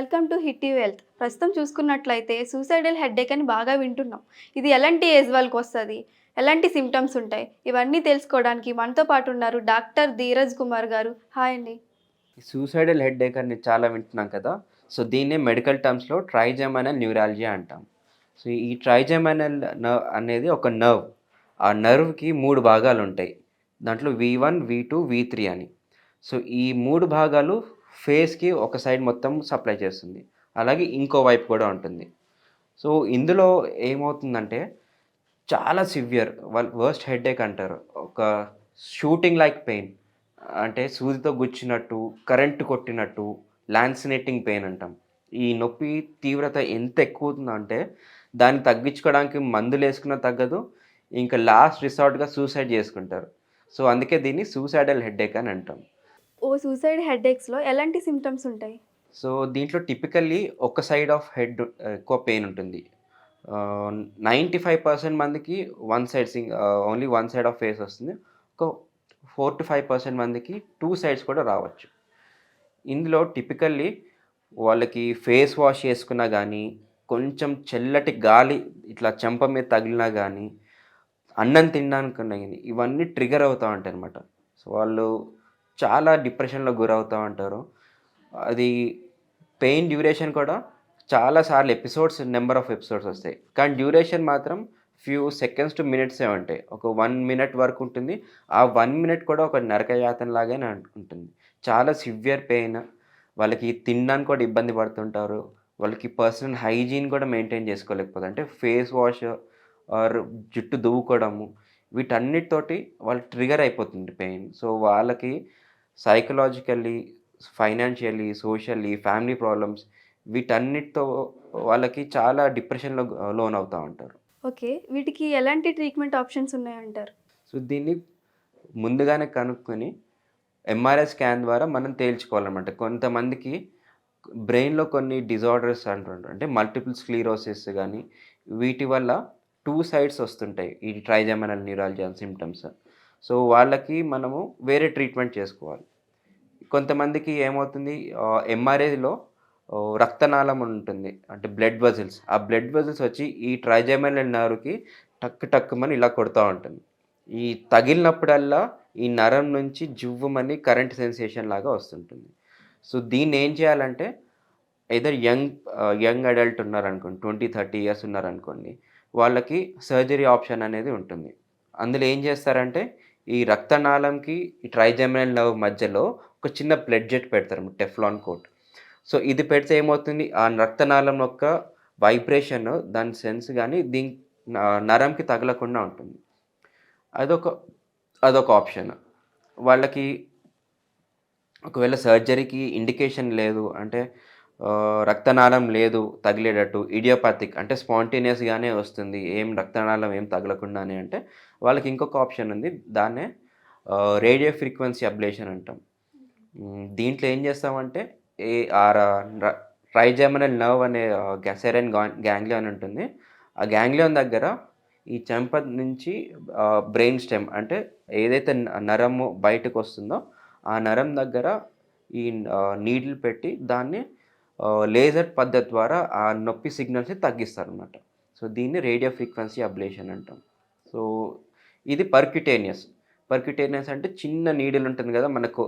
Welcome to హిట్టి wealth. ప్రస్తుతం చూసుకున్నట్లయితే suicidal headache అని బాగా వింటున్నాం. ఇది ఎలాంటి ఏజ్ వాళ్ళకి వస్తుంది? ఎలాంటి సిమ్టమ్స్ ఉంటాయి? ఇవన్నీ తెలుసుకోవడానికి మనతో పాటు ఉన్నారు డాక్టర్ ధీరజ్ కుమార్ గారు. హాయ్ అండి. సూసైడల్ హెడ్ఏక్ అని చాలా వింటున్నాం కదా. సో దీన్నే మెడికల్ టర్మ్స్లో ట్రైజెమైనల్ న్యూరాలజీ అంటాం. సో ఈ ట్రైజెమైనల్ నర్వ్ అనేది ఒక నర్వ్. ఆ నర్వ్కి మూడు భాగాలు ఉంటాయి. దాంట్లో V one V two V three అని. సో ఈ మూడు భాగాలు ఫేస్కి ఒక సైడ్ మొత్తం సప్లై చేస్తుంది. అలాగే ఇంకో వైపు కూడా ఉంటుంది. సో ఇందులో ఏమవుతుందంటే చాలా సివియర్ వాళ్ళు వర్స్ట్ హెడేక్ అంటారు. ఒక షూటింగ్ లైక్ పెయిన్. అంటే సూదితో గుచ్చినట్టు కరెంటు కొట్టినట్టు లాన్సినేటింగ్ పెయిన్ అంటాం. ఈ నొప్పి తీవ్రత ఎంత ఎక్కువ అంటే దాన్ని తగ్గించుకోవడానికి మందులు వేసుకున్నా తగ్గదు. ఇంకా లాస్ట్ రిసార్ట్గా సూసైడ్ చేసుకుంటారు. సో అందుకే దీన్ని సూసైడల్ హెడ్ఏక్ అని అంటాం. ఓ సూసైడ్ హెడేక్స్లో ఎలాంటి సిమ్టమ్స్ ఉంటాయి? సో దీంట్లో టిపికల్లీ ఒక సైడ్ ఆఫ్ హెడ్ ఎక్కువ పెయిన్ ఉంటుంది. నైంటీ ఫైవ్ పర్సెంట్ మందికి one side Singh only one side of face వస్తుంది. ఒక ఫోర్ టు ఫైవ్ పర్సెంట్ మందికి టూ సైడ్స్ కూడా రావచ్చు. ఇందులో టిపికల్లీ వాళ్ళకి ఫేస్ వాష్ చేసుకున్నా కానీ కొంచెం చల్లటి గాలి ఇట్లా చెంప మీద తగిలినా కానీ అన్నం తినడానికి కానీ ఇవన్నీ ట్రిగర్ అవుతూ ఉంటాయి అనమాట సో వాళ్ళు చాలా డిప్రెషన్లో గురవుతూ ఉంటారు. అది పెయిన్ డ్యూరేషన్ కూడా చాలాసార్లు ఎపిసోడ్స్ నెంబర్ ఆఫ్ ఎపిసోడ్స్ వస్తాయి. కానీ డ్యూరేషన్ మాత్రం ఫ్యూ సెకండ్స్ టు మినిట్సే ఉంటాయి. ఒక వన్ మినిట్ వరకు ఉంటుంది. ఆ వన్ మినిట్ కూడా ఒక నరకయాతన లాగానే ఉంటుంది. చాలా సివియర్ పెయిన్ వాళ్ళకి తినడానికి కూడా ఇబ్బంది పడుతుంటారు. వాళ్ళకి పర్సనల్ హైజీన్ కూడా మెయింటైన్ చేసుకోలేకపోతే అంటే ఫేస్ వాష్ ఆర్ జుట్టు దువ్వుకోవడము వీటన్నిటితోటి వాళ్ళు ట్రిగర్ అయిపోతుంది పెయిన్ సో వాళ్ళకి psychologically financially socially family problems వీటన్నిటితో వాళ్ళకి చాలా డిప్రెషన్లో లోన్ అవుతూ ఉంటారు. ఓకే. వీటికి ఎలాంటి ట్రీట్మెంట్ ఆప్షన్స్ ఉన్నాయంటారు? సో దీన్ని ముందుగానే కనుక్కొని ఎంఆర్ఐ స్కాన్ ద్వారా మనం తేల్చుకోవాలన్నమాట. కొంతమందికి బ్రెయిన్లో కొన్ని డిజార్డర్స్ అంటుంటారు అంటే మల్టిపుల్ స్క్లీరోసిస్ కానీ వీటి వల్ల టూ సైడ్స్ వస్తుంటాయి. ఈ ట్రైజమైనల్ న్యూరాలజీ సిమ్టమ్స్ సో వాళ్ళకి మనము వేరే ట్రీట్మెంట్ చేసుకోవాలి. కొంతమందికి ఏమవుతుంది? ఎంఆర్ఐలో రక్తనాళం ఉంటుంది. అంటే బ్లడ్ వెజల్స్. ఆ బ్లడ్ వెజల్స్ వచ్చి ఈ ట్రైజమైనల్ నర్వ్కి టక్ టక్కుమని ఇలా కొడుతూ ఉంటుంది. ఈ తగిలినప్పుడల్లా ఈ నరం నుంచి జువ్వమని కరెంట్ సెన్సేషన్ లాగా వస్తుంటుంది. సో దీన్ని ఏం చేయాలంటే ఏదో యంగ్ యంగ్ అడల్ట్ ఉన్నారనుకోండి ట్వంటీ థర్టీ ఇయర్స్ ఉన్నారనుకోండి వాళ్ళకి సర్జరీ ఆప్షన్ అనేది ఉంటుంది. అందులో ఏం చేస్తారంటే ఈ రక్తనాళంకి ఈ ట్రైజమినల్ నర్వ్ మధ్యలో ఒక చిన్న బ్లడ్ జెట్ పెడతారు టెఫ్లాన్ కోట్. సో ఇది పెడితే ఏమవుతుంది? ఆ రక్తనాళం యొక్క వైబ్రేషన్ దాని సెన్స్ కానీ దీని నరంకి తగలకుండా ఉంటుంది. అదొక అదొక ఆప్షన్ వాళ్ళకి ఒకవేళ సర్జరీకి ఇండికేషన్ లేదు అంటే రక్తనాళం లేదు తగిలేటట్టు ఇడియోపాథిక్ అంటే స్పాంటేనియస్గానే వస్తుంది ఏం రక్తనాళం ఏం తగలకుండానే అంటే వాళ్ళకి ఇంకొక ఆప్షన్ ఉంది దాన్నే రేడియో ఫ్రీక్వెన్సీ అబ్లేషన్ అంటాం. దీంట్లో ఏం చేస్తామంటే ఏ ఆ ట్రైజెమినల్ నర్వ్ అనే సెరెన్ గ్యాంగ్లియన్ ఉంటుంది. ఆ గ్యాంగ్లియన్ దగ్గర ఈ చెంప నుంచి బ్రెయిన్ స్టెమ్ అంటే ఏదైతే నరము బయటకు వస్తుందో ఆ నరం దగ్గర ఈ నీడిల్ పెట్టి దాన్ని లేజర్ పద్ధతి ద్వారా ఆ నొప్పి సిగ్నల్స్ని తగ్గిస్తారు అనమాట సో దీన్ని రేడియో ఫ్రీక్వెన్సీ అబ్లేషన్ అంటాం. సో ఇది పర్క్యుటేనియస్. పర్క్యుటేనియస్ అంటే చిన్న నీడిల్ ఉంటుంది కదా మనకు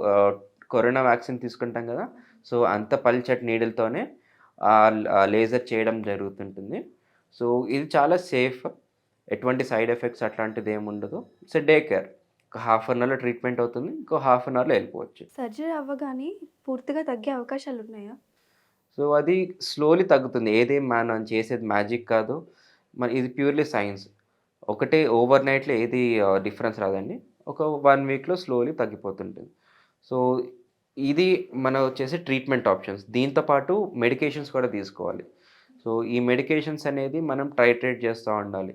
కరోనా వ్యాక్సిన్ తీసుకుంటాం కదా సో అంత పల్చటి నీడిల్తోనే లేజర్ చేయడం జరుగుతుంటుంది. సో ఇది చాలా సేఫ్. ఎటువంటి సైడ్ ఎఫెక్ట్స్ అట్లాంటిది ఏమి ఉండదు. It's day care. ఒక హాఫ్ అన్ అవర్లో ట్రీట్మెంట్ అవుతుంది ఇంకో హాఫ్ అన్ అవర్లో వెళ్ళిపోవచ్చు. సర్జరీ అవ్వగానే పూర్తిగా తగ్గే అవకాశాలు ఉన్నాయా? సో అది స్లోలీ తగ్గుతుంది. ఏది మనం చేసేది మ్యాజిక్ కాదు. మన ఇది ప్యూర్లీ సైన్స్. ఒకటే ఓవర్ నైట్లో ఏది డిఫరెన్స్ రాదండి. ఒక వన్ వీక్లో స్లోలీ తగ్గిపోతుంటుంది. సో ఇది మనం వచ్చేసి ట్రీట్మెంట్ ఆప్షన్స్ దీంతో పాటు మెడికేషన్స్ కూడా తీసుకోవాలి. సో ఈ మెడికేషన్స్ అనేది మనం ట్రైట్రేట్ చేస్తూ ఉండాలి.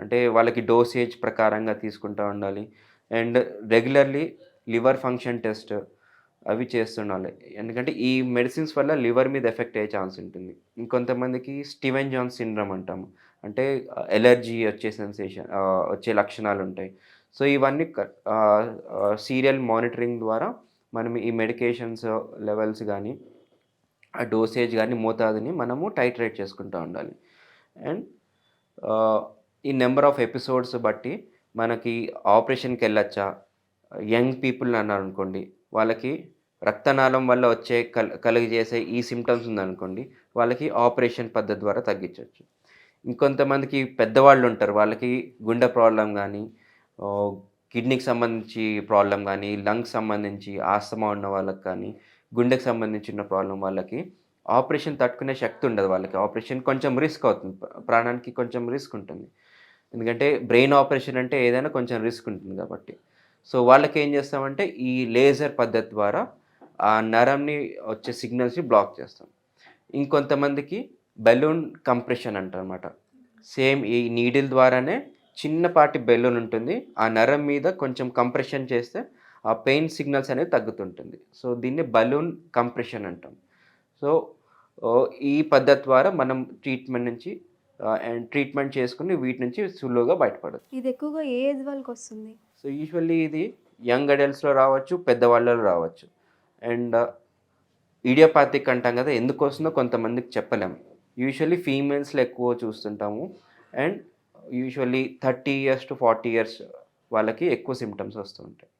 అంటే వాళ్ళకి డోసేజ్ ప్రకారంగా తీసుకుంటూ ఉండాలి. And regularly liver function test అవి చేస్తుండాలి. ఎందుకంటే ఈ మెడిసిన్స్ వల్ల లివర్ మీద ఎఫెక్ట్ అయ్యే ఛాన్స్ ఉంటుంది. ఇంకొంతమందికి స్టివెన్ జాన్ సిండ్రమ్ అంటాము. అంటే uh, ఎలర్జీ వచ్చే సెన్సేషన్ uh, వచ్చే లక్షణాలు ఉంటాయి. సో ఇవన్నీ సీరియల్ మానిటరింగ్ uh, ద్వారా మనం ఈ మెడికేషన్స్ లెవెల్స్ కానీ ఆ డోసేజ్ కానీ మోతాదుని మనము టైట్రేట్ చేసుకుంటూ ఉండాలి. అండ్ uh, ఈ నెంబర్ ఆఫ్ ఎపిసోడ్స్ బట్టి మనకి ఆపరేషన్కి వెళ్ళొచ్చా? యంగ్ పీపుల్ అన్నారు అనుకోండి వాళ్ళకి రక్తనాళం వల్ల వచ్చే కల్ కలిగజేసే ఈ సిమ్టమ్స్ ఉందనుకోండి వాళ్ళకి ఆపరేషన్ పద్ధతి ద్వారా తగ్గించవచ్చు ఇంకొంతమందికి పెద్దవాళ్ళు ఉంటారు వాళ్ళకి గుండె ప్రాబ్లం కానీ కిడ్నీకి సంబంధించి ప్రాబ్లం కానీ లంగ్స్ సంబంధించి ఆస్తమా ఉన్న వాళ్ళకి కానీ గుండెకి సంబంధించిన ప్రాబ్లం వాళ్ళకి ఆపరేషన్ తట్టుకునే శక్తి ఉండదు వాళ్ళకి. ఆపరేషన్ కొంచెం రిస్క్ అవుతుంది. ప్రాణానికి కొంచెం రిస్క్ ఉంటుంది. ఎందుకంటే బ్రెయిన్ ఆపరేషన్ అంటే ఏదైనా కొంచెం రిస్క్ ఉంటుంది కాబట్టి. సో వాళ్ళకి ఏం చేస్తామంటే ఈ లేజర్ పద్ధతి ద్వారా ఆ నరంని వచ్చే సిగ్నల్స్ని బ్లాక్ చేస్తాం. ఇంకొంతమందికి బెలూన్ కంప్రెషన్ అంటారనమాట సేమ్ ఈ నీడిల్ ద్వారానే చిన్నపాటి బెలూన్ ఉంటుంది. ఆ నరం మీద కొంచెం కంప్రెషన్ చేస్తే ఆ పెయిన్ సిగ్నల్స్ అనేది తగ్గుతుంటుంది. సో దీన్ని బలూన్ కంప్రెషన్ అంటాం. సో ఈ పద్ధతి ద్వారా మనం ట్రీట్మెంట్ నుంచి అండ్ ట్రీట్మెంట్ చేసుకుని వీటి నుంచి సులువుగా బయటపడదు ఇది ఎక్కువగా ఏ ఏజ్ వాళ్ళకి వస్తుంది? సో యూజువల్లీ ఇది యంగ్ అడల్ట్స్లో రావచ్చు పెద్దవాళ్ళలో రావచ్చు. అండ్ ఇడియోపాతిక్ అంటాం కదా ఎందుకు వస్తుందో కొంతమందికి చెప్పలేము యూజువల్లీ ఫీమేల్స్లో ఎక్కువ చూస్తుంటాము. And usually thirty years to forty years వాళ్ళకి ఎక్కువ సిమ్టమ్స్ వస్తుంటాయి